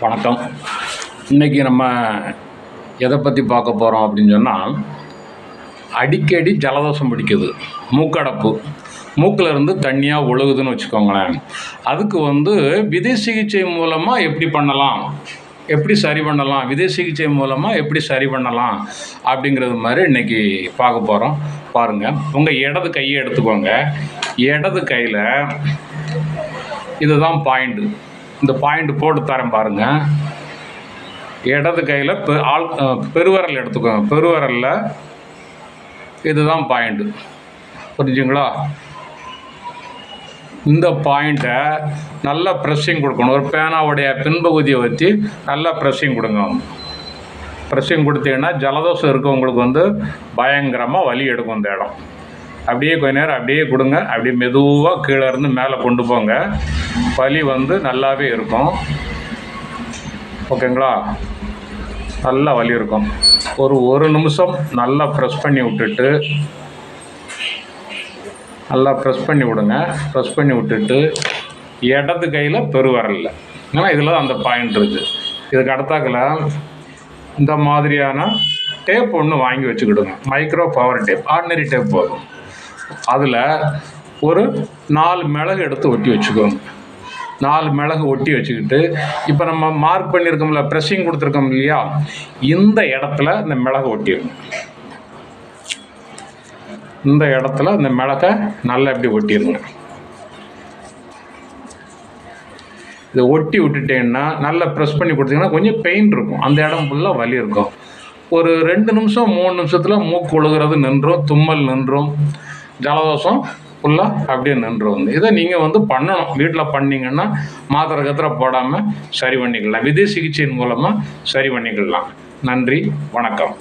வணக்கம். இன்றைக்கி நம்ம எதை பற்றி பார்க்க போகிறோம் அப்படின்னு சொன்னால் அடிக்கடி ஜலதோஷம் பிடிக்குது மூக்கடப்பு. மூக்கில் இருந்து தண்ணியாக ஒழுகுதுன்னு வச்சுக்கோங்களேன். அதுக்கு வந்து விதை சிகிச்சை மூலமாக எப்படி பண்ணலாம்? எப்படி சரி பண்ணலாம்? விதை சிகிச்சை மூலமாக எப்படி சரி பண்ணலாம்? அப்படிங்கிறது மாதிரி இன்றைக்கி பார்க்க போகிறோம் பாருங்கள் உங்கள் இடது கையை எடுத்துக்கோங்க. இடது கையில் இதுதான் பாயிண்ட்டு இந்த பாயிண்ட் போட்டு தரேன் பாருங்கள் இடது கையில் பெ ஆள் பெருவரல் எடுத்துக்கோங்க பெருவரலில் இதுதான் பாயிண்ட்டு புரிஞ்சுங்களா? இந்த பாயிண்ட்டை நல்லா ப்ரெஸ்ஸிங் கொடுக்கணும். ஒரு பேனாவுடைய பின்பகுதியை வச்சு நல்லா ப்ரெஸ்ஸிங் கொடுங்க. ப்ரெஸ்ஸிங் கொடுத்தீங்கன்னா ஜலதோஷம் இருக்கவங்களுக்கு வந்து பயங்கரமாக வலி எடுக்கும் இந்த இடம். அப்படியே கொஞ்ச நேரம் அப்படியே கொடுங்க. அப்படியே மெதுவாக கீழே இருந்து மேலே கொண்டு போங்க. வலி வந்து நல்லாவே இருக்கும். ஓகேங்களா? நல்லா வலி இருக்கும். ஒரு ஒரு நிமிஷம் நல்லா ப்ரெஸ் பண்ணி விட்டுட்டு நல்லா ப்ரெஸ் பண்ணி விடுங்க. ப்ரெஸ் பண்ணி விட்டுட்டு இடது கையில் பெருவரல்ல ஏன்னா இதில் அந்த பாயிண்ட் இருக்குது இதுக்கு அடுத்தாக்கில் இந்த மாதிரியான டேப் ஒன்று வாங்கி வச்சுக்கிடுங்க. Micro power tape ordinary tape போதும். அதில் ஒரு நாலு மிளகு எடுத்து ஒட்டி வச்சுக்கோங்க. நாலு மிளகு ஒட்டி வச்சுக்கிட்டு இப்போ நம்ம மார்க் பண்ணியிருக்கோம்ல ப்ரெஷிங் கொடுத்துருக்கோம் இல்லையா? இந்த இடத்துல இந்த மிளகு ஒட்டிடும் இந்த இடத்துல இந்த மிளகை நல்லா இப்படி ஒட்டிடுங்க. இதை ஒட்டி விட்டுட்டேன்னா நல்லா ப்ரெஸ் பண்ணி கொடுத்தீங்கன்னா கொஞ்சம் பெயின் இருக்கும். அந்த இடம் ஃபுல்லாக வலி இருக்கும். ஒரு ரெண்டு நிமிஷம் மூணு நிமிஷத்தில் மூக்கு ஒழுகிறது நின்றும் தும்மல் நின்றும். ஜலதோஷம் ஃபுல்லாக அப்படியே நின்று வந்து. இதை நீங்கள் வந்து பண்ணணும். வீட்டில் பண்ணிங்கன்னா மாத்திரை கத்திரை போடாமல் சரி பண்ணிக்கலாம். விதை சிகிச்சையின் மூலமாக சரி பண்ணிக்கலாம். நன்றி வணக்கம்.